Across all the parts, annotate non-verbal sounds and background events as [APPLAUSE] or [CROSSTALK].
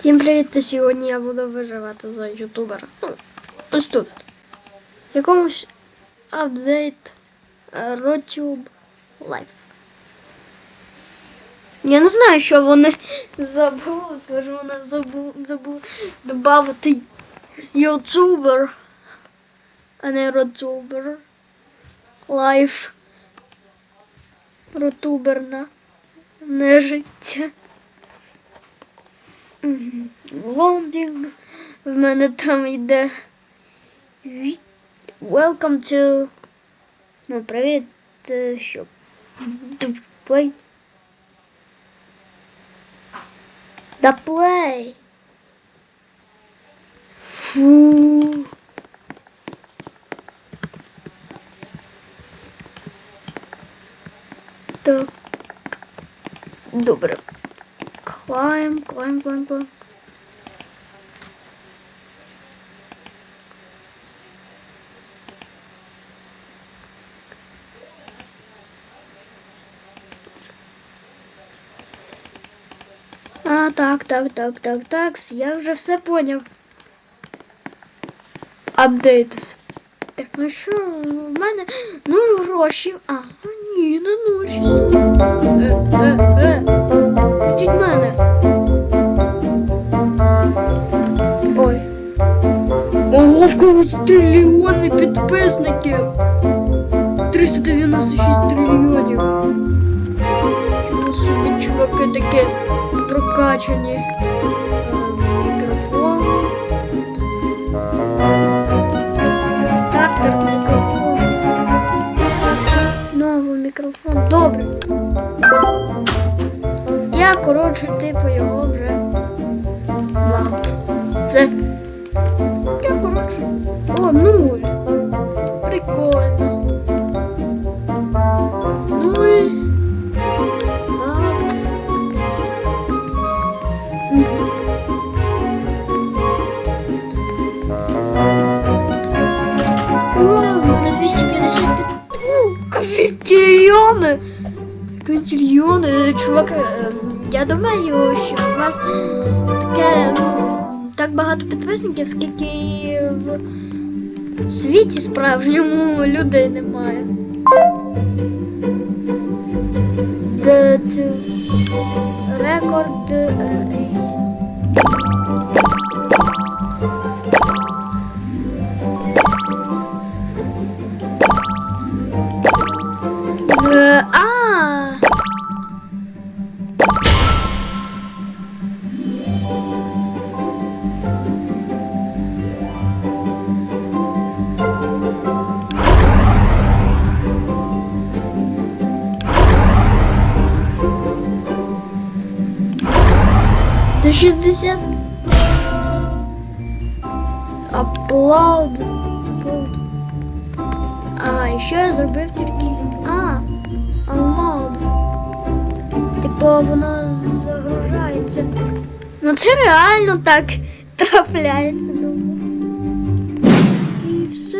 Всім привіт! Та сьогодні я буду виживати за ютубера. Ну, ось тут. В якомусь апдейт е, RoTube Live. Я не знаю, що вони [LAUGHS] забули, може вони забули, забули додати ютубер, а не RoTuber Live. Ротуберна не життя. Мгм. Лондінг. В мене там йде. Welcome to. Ну, привіт. е, Що? Play. The play. Так. Добре. Climb, climb, climb, climb. А, так, так, так, так, так, я вже все поняв. Апдейтс. Так, ну що, в мене нуль грошей. А, ні, не нуль. щось. Е, е, е. Пустіть мене. Ой. Ого, в когось трильйони підписників. 396 трильйонів. Чому собі чуваки такі прокачані? Мікрофон. Стартер Я, коротше, типу, його вже я думаю, що у вас таке так багато підписників, скільки в світі справжньому людей немає. The 160. Аплауд. А, еще я зробив тільки. А, unload. Типу воно загружається. Ну це реально так трапляється думаю. І все.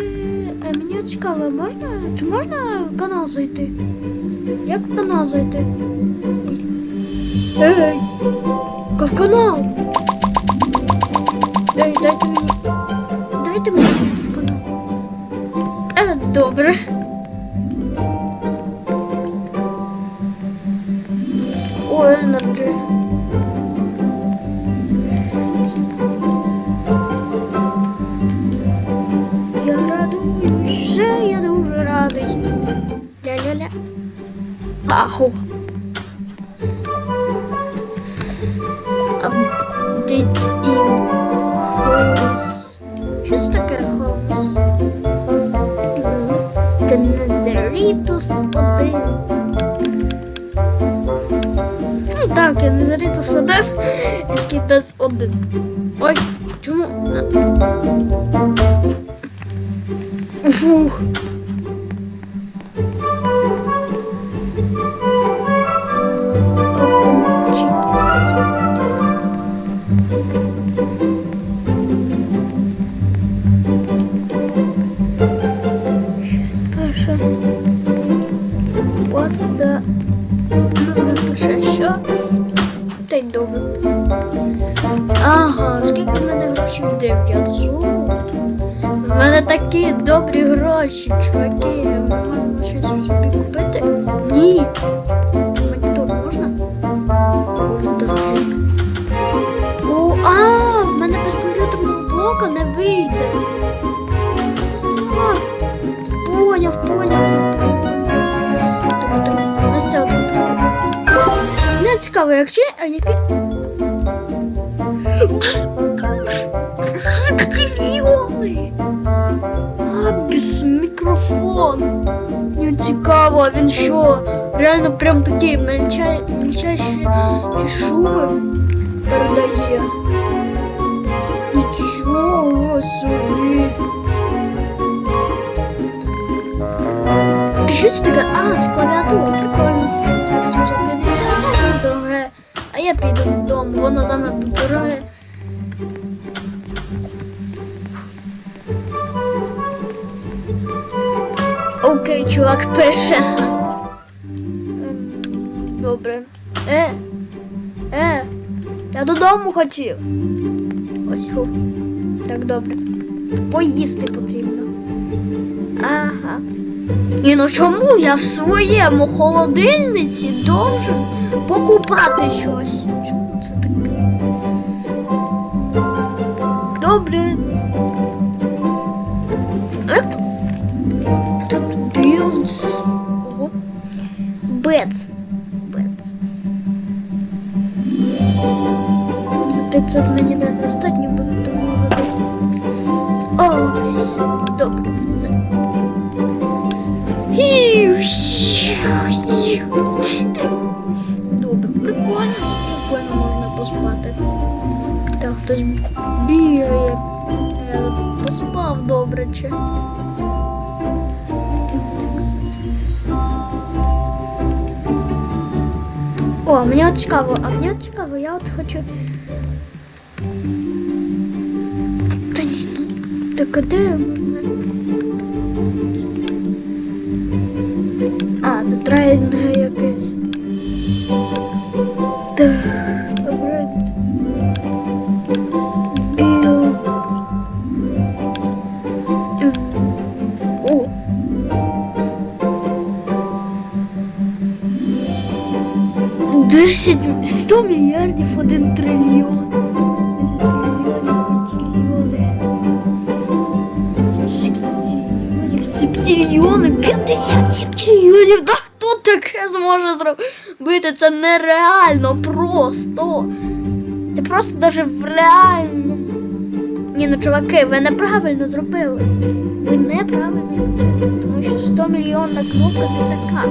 А мені цікаво, можна... Чи можна в канал зайти? Як в канал зайти? Ей! Ка в канал! Дай, дайте мені. Дайте мені зайти в канал. Е, добре. Незерітус один, який без один. Ой, чому? Фух. 900. У мене такі добрі гроші, чуваки. Можна щось собі купити? Ні. Монітор можна? О, а, в мене без комп'ютерного блока не вийде. Поняв, поняв. Тобто, ось це один. Мені цікаво, якщо, а який Септильйони! А, без мікрофон. Мені цікаво, а він що? Реально прям такі мельча... мельчайші ці шуми передає. Нічого собі. І Що це таке? А, це клавіатура, прикольно. Так, 750, ну, дороге. А я піду додому, воно занадто дороге. Чувак пише. Добре. Е, е, я додому хотів. Ось фу. Так, добре. Поїсти потрібно. Ага. І ну чому я в своєму холодильниці должен покупати щось? Чому це таке? Добре. 500 мені не достатньо буде, тому Ой, добре, все. Добре, прикольно. Прикольно можна поспати. Там хтось бігає. Я поспав добре чи. О, мені от цікаво, а мені от цікаво, я от хочу. Ну, так а де мене? А, це трейнг якийсь. Так, обрати. Біл. О, Десять, сто мільярдів, один трильйон. Септильйони, 50 септильйонів. Да хто таке зможе зробити? Це нереально просто. Це просто даже в реальному. Ні, ну чуваки, ви неправильно зробили. Ви неправильно зробили. Тому що 100 мільйонна кнопка це така.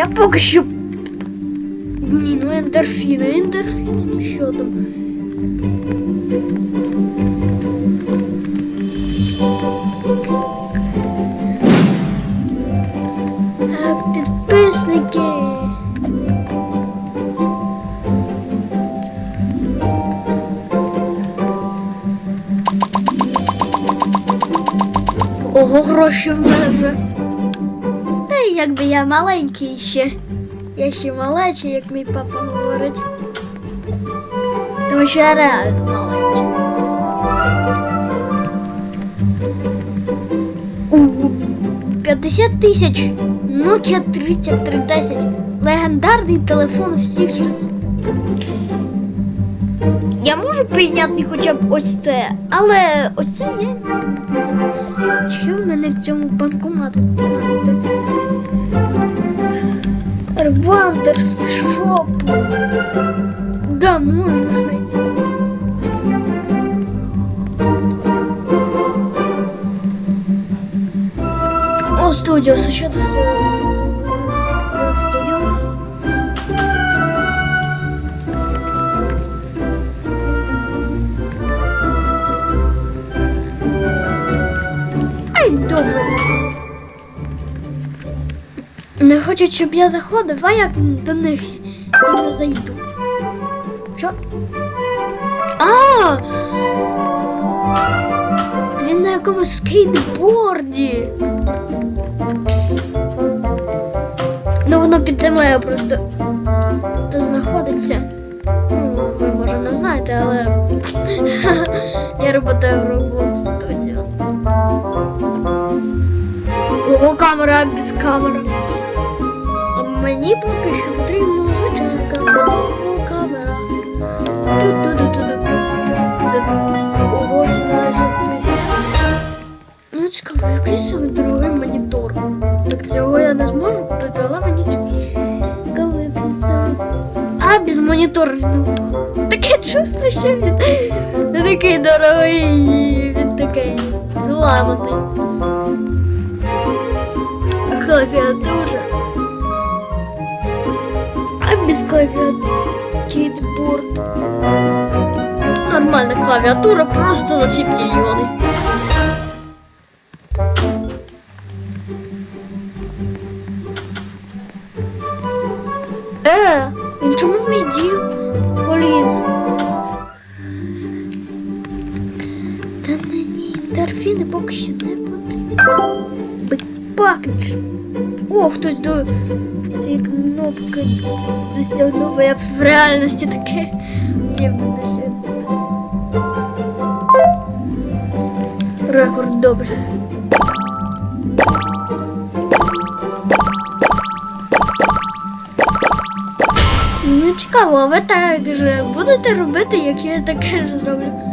Я поки що. Ні, ну ендорфіни, ендорфіни, ну що там. Маленький ще. Я ще малечий, як мій папа говорить. Тому що я реально маленький. У 50 тисяч Nokia 3310. Легендарний телефон всіх часів. Я можу прийняти хоча б ось це, але ось це не. Що в мене к цьому банкомату? Це знаєте? Вандерс Шоп. Да, можна. О, Studios, а що Не хочуть, щоб я заходив, а я до них не зайду. Що? А! Він на якомусь скейтборді. Ну, воно під землею просто тут знаходиться. Ну, ви може не знаєте, але [LAUGHS] я працюю в Roblox Studio. Ого, камера без камери. Мені поки що потрібна звичайна камера. Ту-ту-ту-ту-ту. 17. Ну, саме дорогий монітор. Так цього я не зможу але мені який. А, без монітора. Ну, Таке чувство, що він не такий дорогий, він такий зламаний. Без клавіатури кейтборд. Нормальна клавіатура, просто за 7 мільйонів. Е, він чому мій дім поліз? Та мені ендорфіни поки що не потрібні. Кнопки досягнув, я в реальності таке дивно досягнути. Рекорд добре. Ну, цікаво, а ви так же будете робити, як я таке зроблю?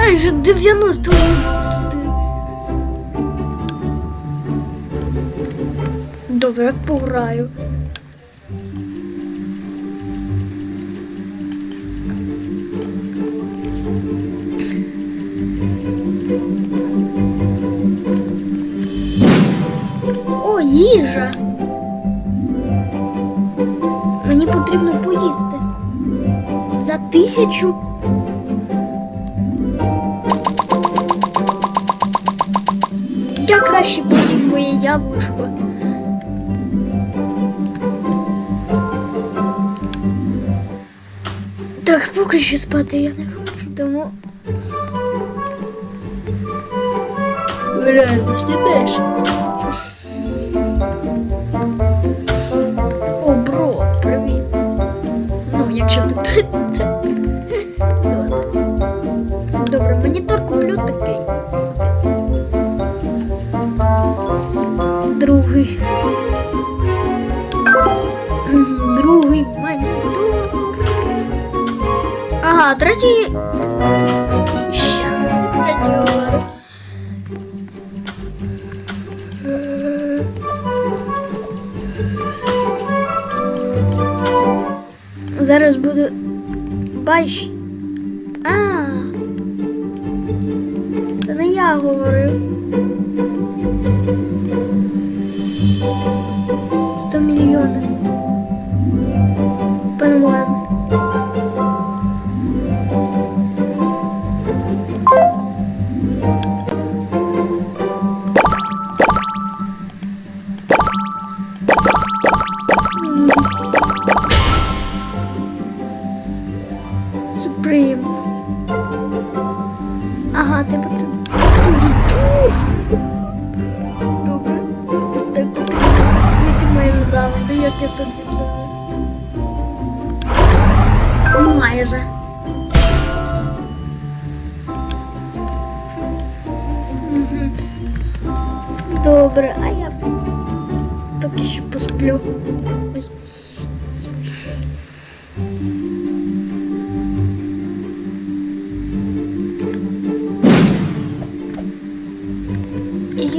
Майже 90. Добре, пограю. О, їжа. Мені потрібно поїсти. За тисячу. Яблучко. Так, поки що спати я не хочу, тому. В реальності теж. О, бро, привіт. Ну, якщо ти [LAUGHS] Третій. Третій говорю. Е, Зараз буду бачиш.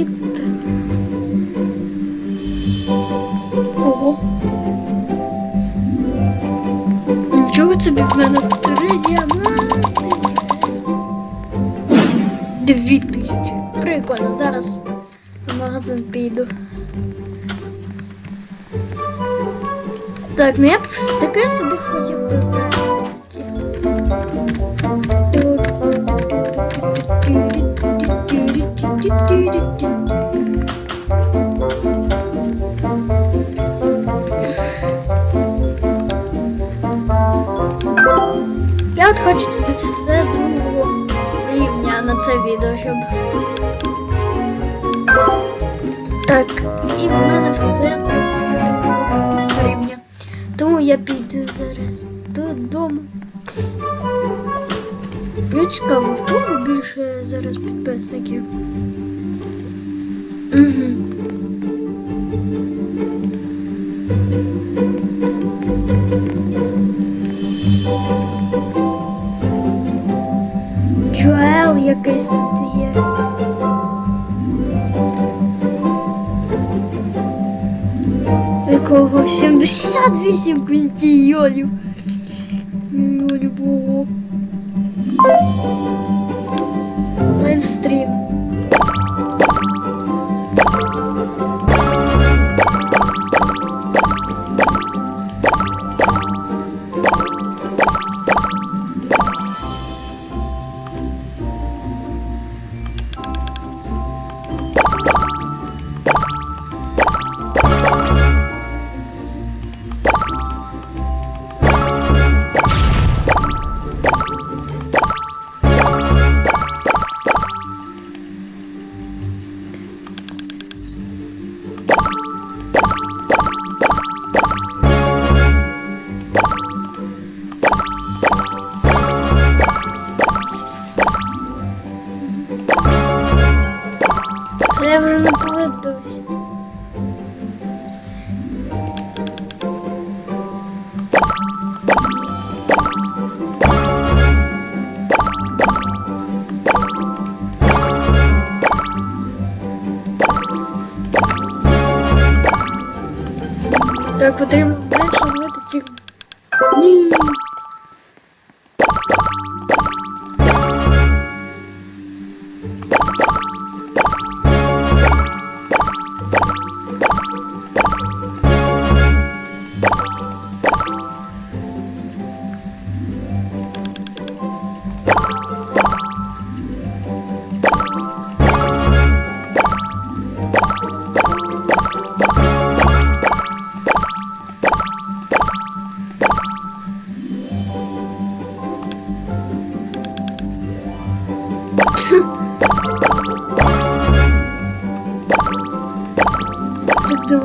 І. Ого. Нічого собі в мене три діаманти. Дві тисячі. Прикольно, зараз в магазин піду. Так, ну я б Я от хочу собі все другого рівня на це відео, щоб. Так, і в мене все другого рівня. Тому я піду зараз додому. Мені цікаво, в кого більше зараз підписників. Угу. Якого 78 культійолів. Йолі богу. Лайвстрім. Так, потрібно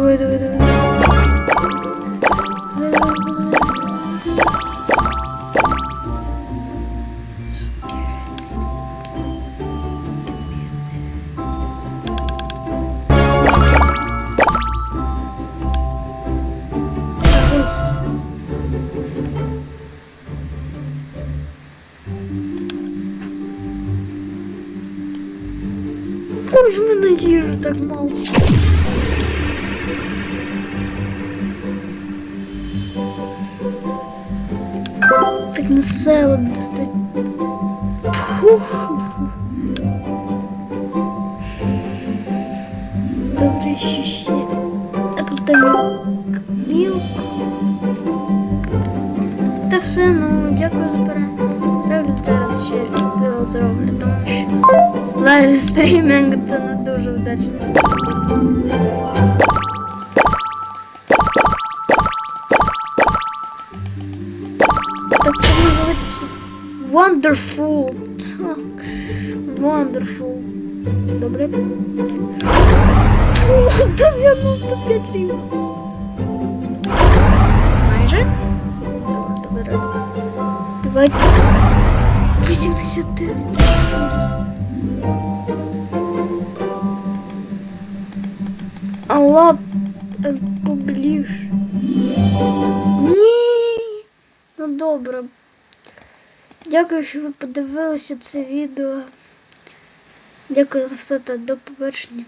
давай, давай, давай. Боже, їжі так мало. Так на село достать. Добре, що ще. А мілк. Мілк. Та все, ну дякую за перегляд. Зараз ще відео зроблю, тому що лайвстрімінг це не дуже вдачно. Wonderful. Wonderful. Добре. Фу, 95 рівень. Майже? Добре, добре, добре. Давай. 89. Алло, поближ. Ну добре. Дякую, що ви подивилися це відео. Дякую за все та до побачення.